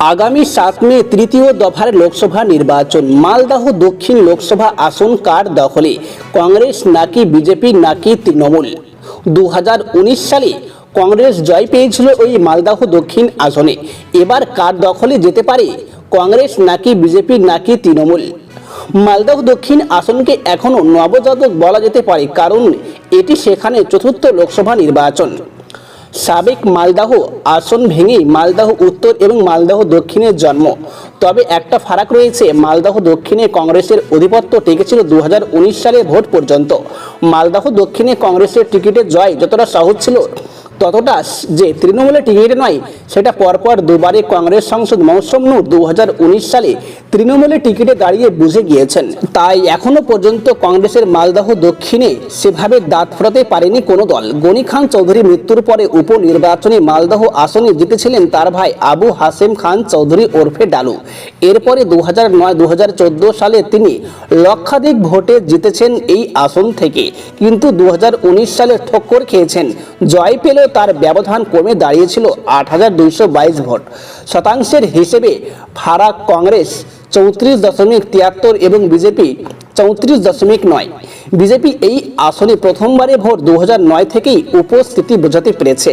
আগামী সাত মে তৃতীয় দফার লোকসভা নির্বাচন, মালদহ দক্ষিণ লোকসভা আসন কার দখলে, কংগ্রেস নাকি বিজেপি নাকি তৃণমূল? দু হাজার উনিশ সালে কংগ্রেস জয় পেয়েছিল ওই মালদহ দক্ষিণ আসনে, এবার কার দখলে যেতে পারে, কংগ্রেস নাকি বিজেপি নাকি তৃণমূল? মালদহ দক্ষিণ আসনকে এখনও নবজাতক বলা যেতে পারে, কারণ এটি সেখানে চতুর্থ লোকসভা নির্বাচন। সাবেক মালদাহ আসন ভেঙে মালদাহ উত্তর এবং মালদাহ দক্ষিণের জন্ম। তবে একটা ফারাক রয়েছে, মালদাহ দক্ষিণে কংগ্রেসের অধিপত্য টেকেছিল দু সালে ভোট পর্যন্ত। মালদাহ দক্ষিণে কংগ্রেসের টিকিটের জয় যতটা সহজ ছিল ততটা যে তৃণমূলের টিকিট নয় সেটা পরপর দুবারে কংগ্রেস সংসদ মৌসুম নূর দু সালে তৃণমূলের টিকিটে দাঁড়িয়ে বুঝে গিয়েছেন। তাই এখনও পর্যন্ত কংগ্রেসের মালদহ দক্ষিণে সেভাবে দাঁত ফোরাতে পারেনি কোনো দল। গনি খান চৌধুরী মৃত্যুর পরে উপনির্বাচনে মালদহ আসনে জিতেছিলেন তার ভাই আবু হাসেম খান চৌধুরী ওরফে ডালু। এরপরে দু হাজার নয় দু সালে তিনি লক্ষাধিক ভোটে জিতেছেন এই আসন থেকে। কিন্তু দু হাজার উনিশ সালে ঠক্কর খেয়েছেন। জয় পেলেও তার ব্যবধান কমে দাঁড়িয়েছিল আট হাজার দুইশো বাইশ ভোট। শতাংশের হিসেবে ফারাক কংগ্রেস চৌত্রিশ দশমিক তিয়াত্তর এবং বিজেপি চৌত্রিশ দশমিক নয়। বিজেপি এই আসনে প্রথমবারে ভোট দু নয় থেকেই উপস্থিতি বোঝাতে পেরেছে।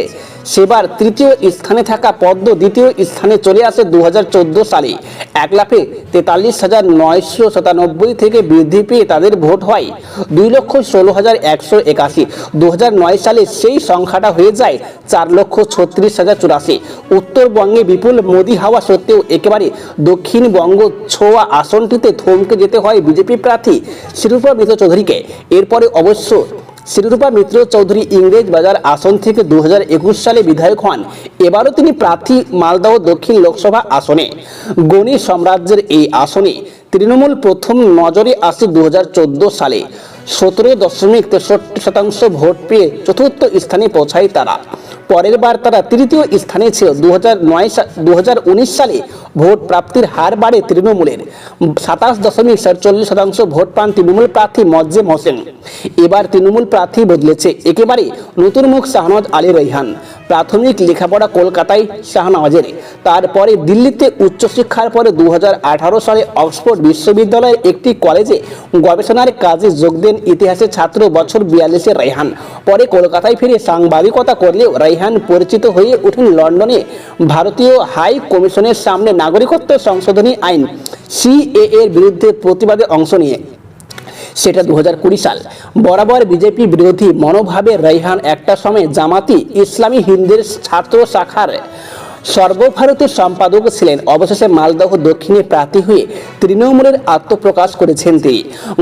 সেবার তৃতীয় স্থানে থাকা পদ্ম দ্বিতীয় স্থানে চলে আসে দু হাজার চোদ্দ সালে। এক লাখে তেতাল্লিশ হাজার নয়শো সাতানব্বই থেকে বৃদ্ধি পেয়ে তাদের ভোট হয় দুই লক্ষ ষোলো হাজার একশো একাশি। দু নয় সালে সেই সংখ্যাটা হয়ে যায় চার লক্ষ ছত্রিশ হাজার চুরাশি। উত্তরবঙ্গে বিপুল মোদী হাওয়া সত্ত্বেও একেবারে দক্ষিণবঙ্গ ছোয়া আসনটিতে থমকে যেতে হয় বিজেপি প্রার্থী শিরূপা মিত্র চৌধুরীকে। এরপরে অবশ্য শ্রীরূপা মিত্র চৌধুরী ইংরেজ বাজার আসন থেকে দু হাজার একুশ সালে বিধায়ক হন। এবারও তিনি প্রার্থী মালদহ দক্ষিণ লোকসভা আসনে। গণি সাম্রাজ্যের এই আসনে তৃণমূল প্রথম নজরে আসে দু হাজার চোদ্দ সালে। সতেরো দশমিক তেষট্টি শতাংশ ভোট পেয়ে চতুর্থ স্থানে পৌঁছায় তারা। পরের বার তারা তৃতীয় স্থানে ছিল। দু দু সালে ভোট প্রাপ্তির হার বাড়ে তৃণমূলের। সাতাশ দশমিক সাতচল্লিশ শতাংশ ভোট পান তৃণমূল প্রার্থী মজ্জেম হোসেন এবার তৃণমূল প্রার্থী বদলেছে। একেবারে নতুন মুখ শাহনওয়াজ আলী রৈহান প্রাথমিক লেখাপড়া কলকাতায় শাহনওয়াজের। তারপরে দিল্লিতে উচ্চশিক্ষার পরে দু হাজার আঠারো সালে অক্সফোর্ড বিশ্ববিদ্যালয়ের একটি কলেজে গবেষণার কাজে যোগ দেন ইতিহাসের ছাত্র বছর বিয়াল্লিশের রাইহান পরে কলকাতায় ফিরে সাংবাদিকতা করলেও রাইহান পরিচিত হয়ে ওঠেন লন্ডনে। ভারতীয় হাই কমিশনের সামনে নাগরিকত্ব সংশোধনী আইন সিএ এর বিরুদ্ধে প্রতিবাদে অংশ নিয়ে। সেটা দু সাল। বরাবর বিজেপি বিরোধী মনোভাবে রাইহান একটা সময় জামাতি ইসলামী হিন্দের ছাত্র শাখার সর্বভারতীয় সম্পাদক ছিলেন। অবশেষে মালদহ দক্ষিণে প্রার্থী হয়ে তৃণমূলের আত্মপ্রকাশ করেছেন তিনি।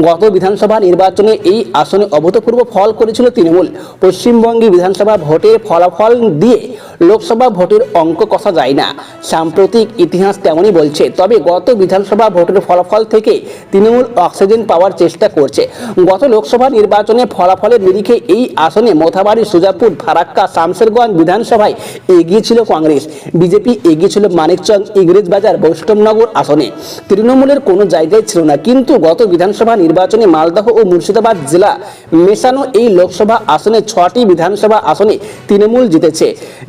গত বিধানসভা নির্বাচনে এই আসনে অভূতপূর্ব ফল করেছিল তৃণমূল। পশ্চিমবঙ্গে বিধানসভা ভোটের ফলাফল দিয়ে লোকসভা ভোটের অঙ্ক কষা যায় না। সাম্প্রতিক ইতিহাস তেমনই বলছে, তবে গত বিধানসভা ভোটের ফলাফল থেকে তৃণমূল অক্সিজেন পাওয়ার চেষ্টা করছে। গত লোকসভা নির্বাচনে ফলাফলের নিরিখে এই আসনে মোথাবাড়ি, সুজাপুর ফারাক্কা শামশেরগঞ্জ বিধানসভায় এগিয়েছিল কংগ্রেস। বিজেপি এগিয়ে ছিল মানিকচক ইংরেজবাজার বৈষ্ণবনগর আসনে। তৃণমূলের কোনো জায়গায় ছিল না, কিন্তু গত বিধানসভা নির্বাচনে মালদহ ও মুর্শিদাবাদ জেলা মেশানো এই লোকসভা আসনে ছটি বিধানসভা আসনে তৃণমূল জিতেছে।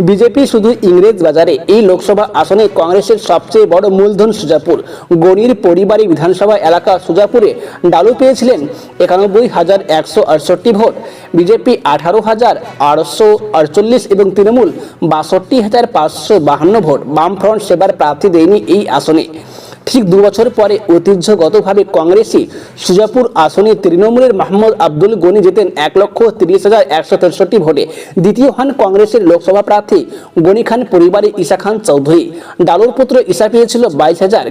বিজেপি শুধু ইংরেজ বাজারে এই লোকসভা আসনে কংগ্রেসের সবচেয়ে বড় মূলধন সুজাপুর। গণির পরিবারী বিধানসভা এলাকা সুজাপুরে ডালু পেয়েছিলেন একানব্বই হাজার একশো আটষট্টি ভোট। বিজেপি আঠারো হাজার আটশো আটচল্লিশ এবং তৃণমূল বাষট্টি হাজার পাঁচশো বাহান্ন ভোট বামফ্রন্ট সেবার প্রার্থী দেয়নি এই আসনে। ঠিক দু বছর পরে ঐতিহ্যগতভাবে কংগ্রেসই সুজাপুর আসনে তৃণমূলের মাহমুদ আব্দুল গনি জেতেন এক লক্ষ তিরিশ হাজার একশো তেষট্টি ভোটে। দ্বিতীয় হন কংগ্রেসের লোকসভা প্রার্থী গনি খান পরিবারে ঈশা খান চৌধুরী। ডালুর পুত্র ইসা পেয়েছিল বাইশ হাজার।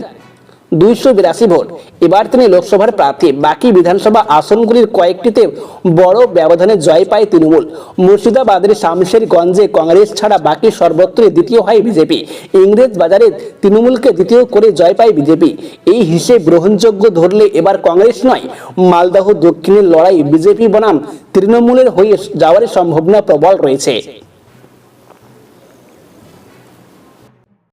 দুইশো বিরাশি ভোট। এবার তিনি লোকসভার প্রার্থী। বাকি বিধানসভা আসনগুলির কয়েকটিতে বড় ব্যবধানে জয় পায় তৃণমূল। মুর্শিদাবাদের শামশেরগঞ্জে কংগ্রেস ছাড়া বাকি সর্বত্রই দ্বিতীয় হয় বিজেপি। ইংরেজ বাজারে তৃণমূলকে দ্বিতীয় করে জয় পায় বিজেপি। এই হিসেব গ্রহণযোগ্য ধরলে এবার কংগ্রেস নয়, মালদহ দক্ষিণের লড়াই বিজেপি বনাম তৃণমূলের হয়ে যাওয়ার সম্ভাবনা প্রবল রয়েছে।